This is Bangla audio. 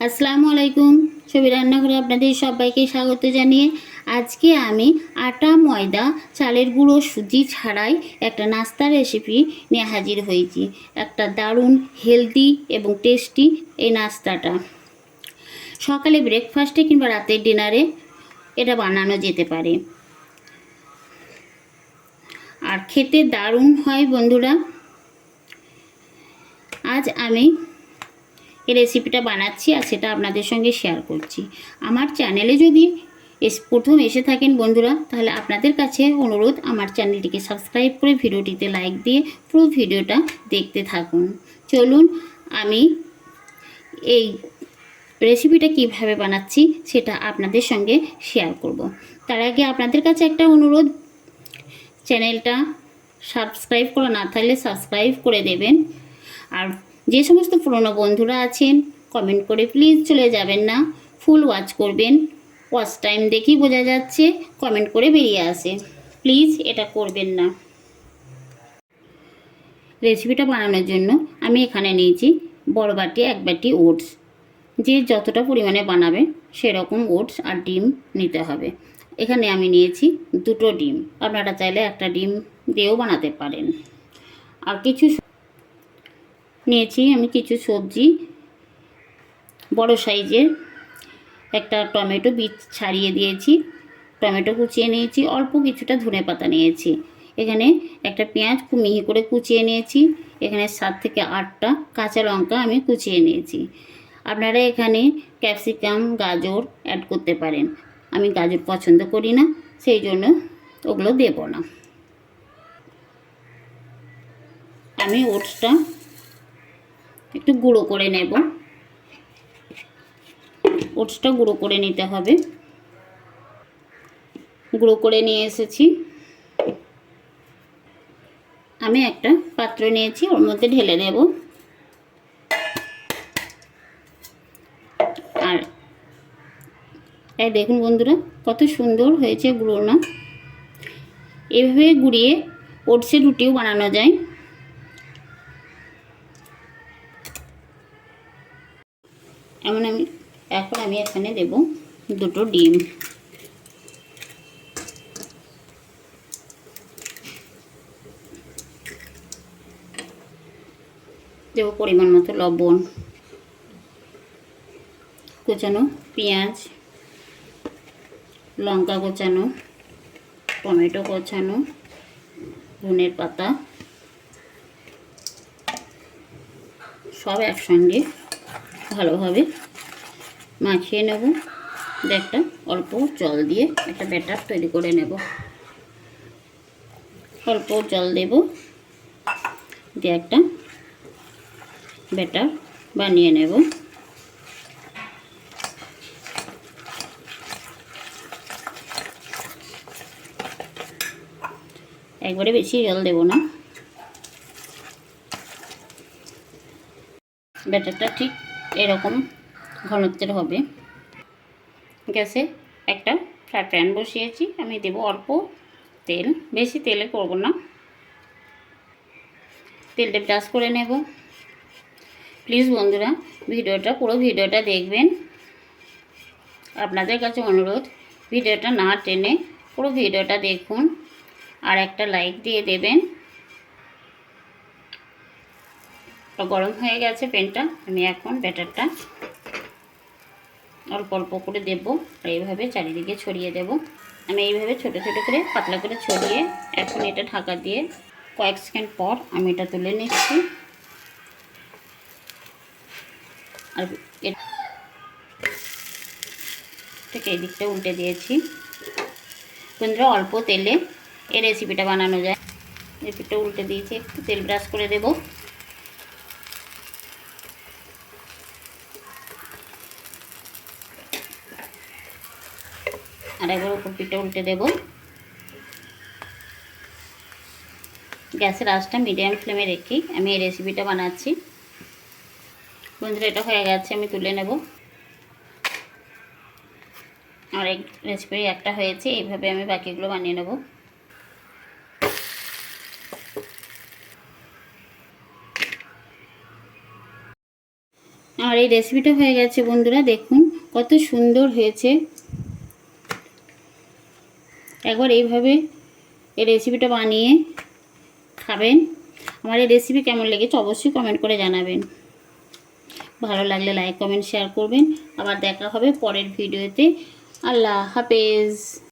আসসালামু আলাইকুম। ছবি রান্নাঘরে আপনাদের সবাইকে স্বাগত জানিয়ে আজকে আমি আটা, ময়দা, চালের গুঁড়ো, সুজি ছাড়াই একটা নাস্তার রেসিপি নিয়ে হাজির হয়েছি। একটা দারুণ হেলদি এবং টেস্টি এই নাস্তাটা। সকালে ব্রেকফাস্টে কিংবা রাতের ডিনারে এটা বানানো যেতে পারে। আর খেতে দারুণ হয় বন্ধুরা। আজ আমি এই রেসিপিটা বানাচ্ছি আর সেটা আপনাদের সঙ্গে শেয়ার করছি। আমার চ্যানেলে যদি এস প্রথম এসে থাকেন বন্ধুরা, তাহলে আপনাদের কাছে অনুরোধ, আমার চ্যানেলটিকে সাবস্ক্রাইব করে ভিডিওটিতে লাইক দিয়ে পুরো ভিডিওটা দেখতে থাকুন। চলুন, আমি এই রেসিপিটা কীভাবে বানাচ্ছি সেটা আপনাদের সঙ্গে শেয়ার করব। তার আগে আপনাদের কাছে একটা অনুরোধ চ্যানেলটা সাবস্ক্রাইব করা না থাকলে সাবস্ক্রাইব করে দেবেন। আর যে সমস্ত পুরনো বন্ধুরা আছেন কমেন্ট করে প্লিজ চলে যাবেন না। ফুল ওয়াচ করবেন। ওয়াচ টাইম দেখেই বোঝা যাচ্ছে কমেন্ট করে বেরিয়ে আসে। প্লিজ এটা করবেন না। রেসিপিটা বানানোর জন্য আমি এখানে নিয়েছি বড় বাটি, এক বাটি ওটস যে যতটা পরিমাণে বানাবে সেরকম ওটস আর ডিম নিতে হবে। এখানে আমি নিয়েছি দুটো ডিম। আপনারা চাইলে একটা ডিম দিয়েও বানাতে পারেন। আর কিছু নিয়েছি আমি কিছু সবজি, বড় সাইজের। একটা টমেটো বীজ ছাড়িয়ে দিয়েছি, টমেটো কুচিয়ে নিয়েছি, অল্প কিছুটা ধনে পাতা নিয়েছি। এখানে একটা পেঁয়াজ খুব মিহি করে কুচিয়ে নিয়েছি, এখানে সাত থেকে আটটা কাঁচা লঙ্কা আমি কুচিয়ে নিয়েছি। আপনারা এখানে ক্যাপসিকাম, গাজর অ্যাড করতে পারেন। আমি গাজর পছন্দ করি না, সেই জন্য ওগুলো দেব না। আমি ওটসটা একটু গুঁড়ো করে নেব। ওটসটা গুঁড়ো করে নিতে হবে। গুঁড়ো করে নিয়ে এসেছি। আমি একটা পাত্র নিয়েছি, ওর মধ্যে ঢেলে দেব। আর এই দেখুন বন্ধুরা, কত সুন্দর হয়েছে গুঁড়োনা এভাবে গুঁড়িয়ে ওটসের রুটিও বানানো যায়। এমন আমি, এখন আমি এখানে দেব দুটো ডিম। দেবো পরিমাণ মতো লবণ, কোচানো পেঁয়াজ, লঙ্কা কোচানো, টমেটো কোচানো, ধনের পাতা, সব একসঙ্গে ভালোভাবে মাখিয়ে নেব। একটা অল্প জল দিয়ে একটা ব্যাটার তৈরি করে নেব। অল্প জল দেব। দিয়ে একটা ব্যাটার বানিয়ে নেব। একবারে বেশি জল দেব না। ব্যাটারটা ঠিক এরকম ঘনত্বের হবে। গ্যাসে একটা ফ্রাই প্যান বসিয়েছি। আমি দেব অল্প তেল। বেশি তেলে করব না। তেলটা ব্রাশ করে নেব। প্লিজ বন্ধুরা, ভিডিওটা, পুরো ভিডিওটা দেখবেন। আপনাদের কাছে অনুরোধ, ভিডিওটা না টেনে পুরো ভিডিওটা দেখুন। আর একটা লাইক দিয়ে দেবেন। গরম হয়ে গেছে পেনটা। আমি এখন ব্যাটারটা অল্প অল্প করে দেবো এইভাবে চারিদিকে ছড়িয়ে দেব। আমি এইভাবে ছোট ছোট করে, পাতলা করে ছড়িয়ে এখন এটা ঢাকা দিয়ে কয়েক সেকেন্ড পর আমি এটা তুলে নিচ্ছি। আর ঠিক এই দিকটা উল্টে দিয়েছি। বন্ধুরা, অল্প তেলে এই রেসিপিটা বানানো যায়। রেসিপিটা উল্টে দিয়েছি, একটু তেল ব্রাশ করে দেবো। আর একবার উপর পিঠে উল্টে দেব। গ্যাসের আঁচটা মিডিয়াম ফ্লেমে রেখেই আমি এই রেসিপিটা বানাচ্ছি। বন্ধুরা, এটা হয়ে গেছে, আমি তুলে নেব। আর এই রেসিপি একটা হয়েছে, এইভাবে আমি বাকিগুলো বানিয়ে নেব। আমার এই রেসিপিটা হয়ে গেছে, বন্ধুরা, দেখুন, কত সুন্দর হয়েছে। একবার এইভাবে এই রেসিপিটা বানিয়ে খাবেন। আমার এই রেসিপি কেমন লেগেছে অবশ্যই কমেন্ট করে জানাবেন। ভালো লাগলে লাইক কমেন্ট শেয়ার করবেন। আবার দেখা হবে পরের ভিডিওতে আল্লাহ হাফেজ।